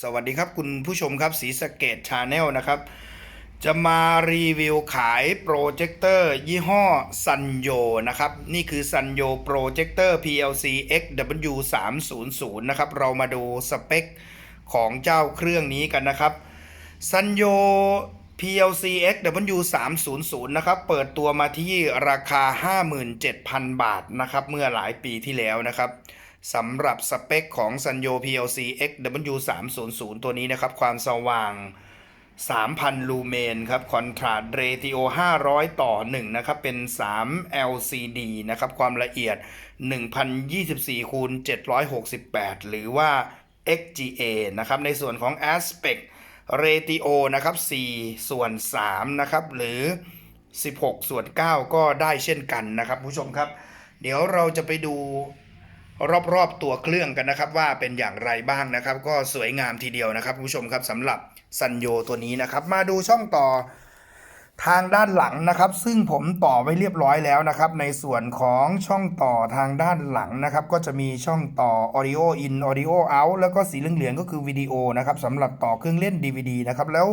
สวัสดีครับคุณผู้ชมครับสีสเกตชาแนลนะครับ จะมารีวิวขายโปรเจคเตอร์ยี่ห้อซันโยนะครับ นี่คือซันโยโปรเจคเตอร์ PLC XW 3 0 0 นะครับ เรามาดูสเปคของเจ้าเครื่องนี้กันนะครับซันโย PLC XW 3 0 0 นะครับ เปิดตัวมาที่ราคา 57,000 บาทนะครับ เมื่อหลายปีที่แล้วนะครับ สำหรับสเปคของ Sanyo PLC XW 3 0 0 ตัวนี้นะครับ ความสว่าง 3,000 ลูเมนครับคอนทราสเรติโอ500 ต่อ 1 นะครับ เป็น 3 LCD นะครับ ความละเอียด 1024คูณ768 หรือว่า XGA นะครับ ในส่วนของ Aspect Ratio นะครับ 4 ส่วน 3 นะครับ หรือ 16 ส่วน 9 ก็ได้เช่นกันนะครับ ผู้ชมครับ เดี๋ยวเราจะไปดู รอบๆตัวเครื่องกันนะครับ ว่าเป็นอย่างไรบ้างนะครับ ก็สวยงามทีเดียวนะครับผู้ชมครับสำหรับซันโยตัวนี้นะครับ มาดูช่องต่อทางด้านหลังนะครับ ซึ่งผมต่อไว้เรียบร้อยแล้วนะครับ ในส่วนของช่องต่อทางด้านหลังนะครับ ก็จะมีช่องต่อ audio in audio out แล้วก็สีเหลืองๆก็คือวิดีโอนะครับสำหรับต่อเครื่องเล่น DVD นะครับแล้ว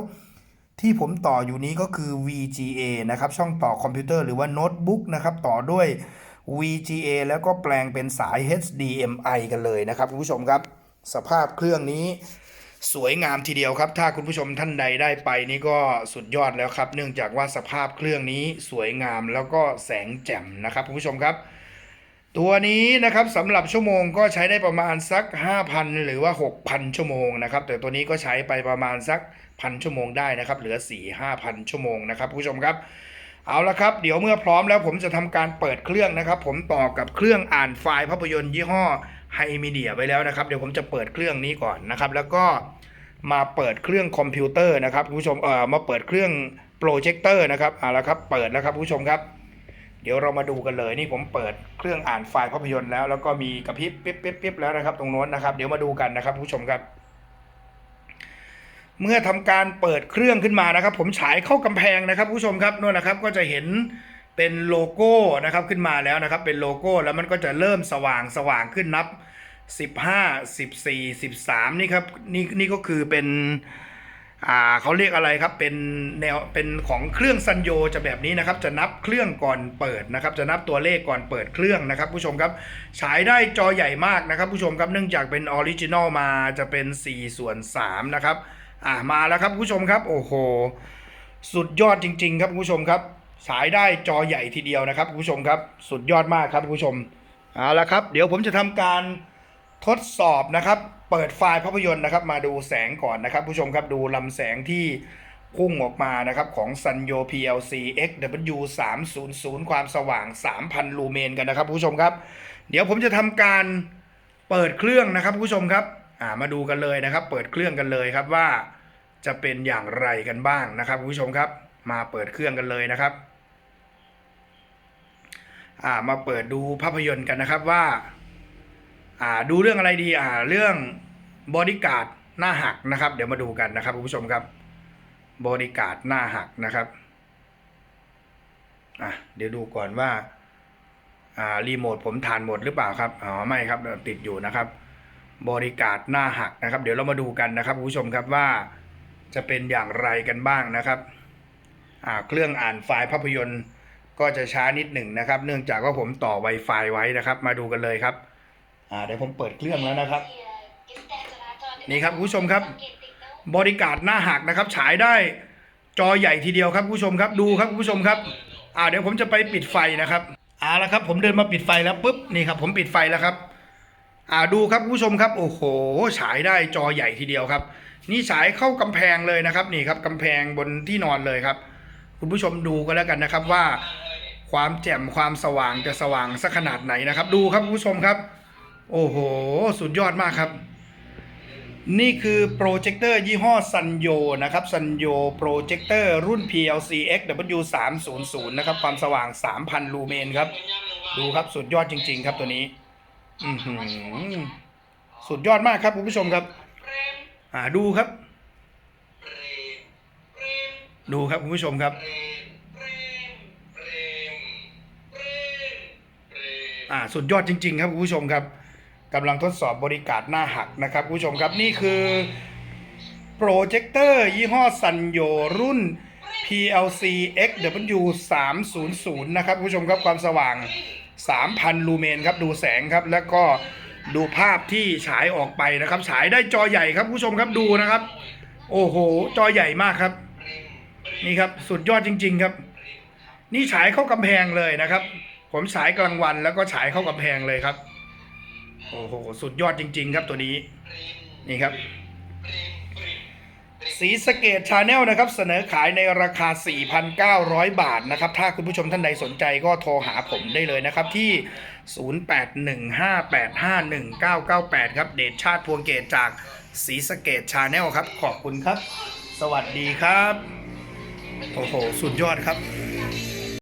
ที่ผมต่ออยู่นี้ก็คือ VGA นะครับ ช่องต่อคอมพิวเตอร์หรือว่าโน้ตบุ๊กนะครับ ต่อด้วย VGA แล้วก็แปลงเป็นสาย HDMI กันเลยนะครับคุณผู้ชมครับ สภาพเครื่องนี้สวยงามทีเดียวครับ ถ้าคุณผู้ชมท่านใดได้ไปนี่ก็สุดยอดแล้วครับ เนื่องจากว่าสภาพเครื่องนี้สวยงามแล้วก็แสงแจ่มนะครับคุณผู้ชมครับ ตัวนี้นะครับสำหรับชั่วโมงก็ใช้ได้ประมาณสัก 5,000 หรือว่า 6,000 ชั่วโมงนะครับ แต่ตัวนี้ก็ใช้ไปประมาณสักพันชั่วโมงได้นะครับ เหลือ 4 5,000 ชั่วโมงนะครับผู้ชมครับ เอาละครับ เดี๋ยวเมื่อพร้อมแล้วผมจะทำการเปิดเครื่องนะครับ ผมต่อกับเครื่องอ่านไฟล์ภาพยนตร์ยี่ห้อไฮมีเดียไว้แล้วนะครับ เดี๋ยวผมจะเปิดเครื่องนี้ก่อนนะครับ แล้วก็มาเปิดเครื่องคอมพิวเตอร์นะครับผู้ชมเอ่อมาเปิดเครื่องโปรเจคเตอร์นะครับเอาละครับเปิดแล้วครับผู้ชมครับ เดี๋ยวเรามาดูกันเลยนี่ผมเปิดเครื่องอ่านไฟล์ภาพยนตร์แล้ว แล้วก็มีกระพริบปิ๊บปิ๊บปิ๊บแล้วนะครับ ตรงโน้นนะครับ เดี๋ยวมาดูกันนะครับผู้ชมครับ เมื่อทำการเปิดเครื่องขึ้นมานะครับ ผมฉายเข้ากำแพงนะครับผู้ชมครับนู่นนะครับก็จะเห็นเป็นโลโก้นะครับขึ้นมาแล้วนะครับ เป็นโลโก้แล้วมันก็จะเริ่มสว่างสว่างขึ้นนับ 15 14 13 นี่ครับนี่นี่ก็คือเป็นอ่าเขาเรียกอะไรครับเป็นแนวเป็นของเครื่องซันโยจะแบบนี้นะครับ จะนับเครื่องก่อนเปิดนะครับ จะนับตัวเลขก่อนเปิดเครื่องนะครับ ผู้ชมครับฉายได้จอใหญ่มากนะครับ ผู้ชมครับเนื่องจากเป็นออริจินอลมาจะเป็น4ส่วน3นะครับ อ่ามาแล้วครับผู้ชมครับ โอ้โห สุดยอดจริง ๆ ครับผู้ชมครับฉายได้จอใหญ่ทีเดียวนะครับผู้ชมครับ สุดยอดมากครับผู้ชมเอาละครับ เดี๋ยวผมจะทำการทดสอบนะครับ เปิดไฟล์ภาพยนตร์นะครับ มาดูแสงก่อนนะครับ ผู้ชมครับดูลำแสงที่พุ่งออกมานะครับของ Sanyo PLC XW 3 0 0ความสว่าง 3,000 ลูเมนกันนะครับผู้ชมครับ เดี๋ยวผมจะทำการเปิดเครื่องนะครับผู้ชมครับ อ่ามาดูกันเลยนะครับ เปิดเครื่องกันเลยครับว่าจะเป็นอย่างไรกันบ้างนะครับคุณผู้ชมครับ มาเปิดเครื่องกันเลยนะครับอ่ามาเปิดดูภาพยนตร์กันนะครับว่าอ่าดูเรื่องอะไรดีอ่าเรื่องบอดี้การ์ดหน้าหักนะครับ เดี๋ยวมาดูกันนะครับคุณผู้ชมครับบอดิการ์ดหน้าหักนะครับ อะ เดี๋ยวดูก่อนว่า อ่า รีโมทผมทานหมดหรือเปล่าครับ อ๋อ ไม่ครับ ติดอยู่นะครับ บริการหน้าหักนะครับ เดี๋ยวเรามาดูกันนะครับคุณผู้ชมครับว่าจะเป็นอย่างไรกันบ้างนะครับเครื่องอ่านไฟล์ภาพยนตร์ก็จะช้านิดหนึ่งนะครับ เนื่องจากว่าผมต่อ Wi-Fi ไว้นะครับ มาดูกันเลยครับเดี๋ยวผมเปิดเครื่องแล้วนะครับ นี่ครับผู้ชมครับ บริการหน้าหักนะครับ ฉายได้จอใหญ่ทีเดียวครับผู้ชมครับดูครับผู้ชมครับอ่าเดี๋ยวผมจะไปปิดไฟนะครับเอาละครับ ผมเดินมาปิดไฟแล้วปุ๊บนี่ครับผมปิดไฟแล้วครับ อ่าดูครับผู้ชมครับโอ้โหฉายได้จอใหญ่ทีเดียวครับ นี่ฉายเข้ากำแพงเลยนะครับนี่ครับกำแพงบนที่นอนเลยครับ คุณผู้ชมดูก็แล้วกันนะครับว่า ความแจ่มความสว่างจะสว่างสักขนาดไหนนะครับ ดูครับผู้ชมครับ โอ้โห สุดยอดมากครับนี่คือโปรเจคเตอร์ยี่ห้อซันโยนะครับซันโยโปรเจคเตอร์รุ่น PLC XW 3 0 0นะครับ ความสว่าง 3,000 ลูเมนครับ ดูครับ สุดยอดจริง ๆ ครับตัวนี้ อือหือสุดยอดมากครับคุณผู้ชมครับ อ่าดูครับ ดูครับคุณผู้ชมครับ อ่าสุดยอดจริง ๆ ครับคุณผู้ชมครับกำลังทดสอบบริการหน้าหักนะครับคุณผู้ชมครับนี่คือโปรเจคเตอร์ยี่ห้อซันโยรุ่น PLC XW 300 นะครับผู้ชมครับความสว่าง 3,000 ลูเมนครับดูแสงครับแล้วก็ดูภาพที่ฉายออกไปนะครับฉายได้จอใหญ่ครับผู้ชมครับดูนะครับ โอ้โห จอใหญ่มากครับ นี่ครับสุดยอดจริง ๆครับ นี่ฉายเข้ากำแพงเลยนะครับ ผมฉายกลางวันแล้วก็ฉายเข้ากำแพงเลยครับ โอ้โห สุดยอดจริง ๆ ครับตัวนี้ นี่ครับ สีสเกตชาแนลนะครับ เสนอขายในราคา 4,900 บาทนะครับ ถ้าคุณผู้ชมท่านใดสนใจก็โทรหาผมได้เลยนะครับ ที่ 0815851998 ครับ เดชชาติพวงเกตจากสีสเกตชาแนลครับ ขอบคุณครับ สวัสดีครับ โอ้โห สุดยอดครับ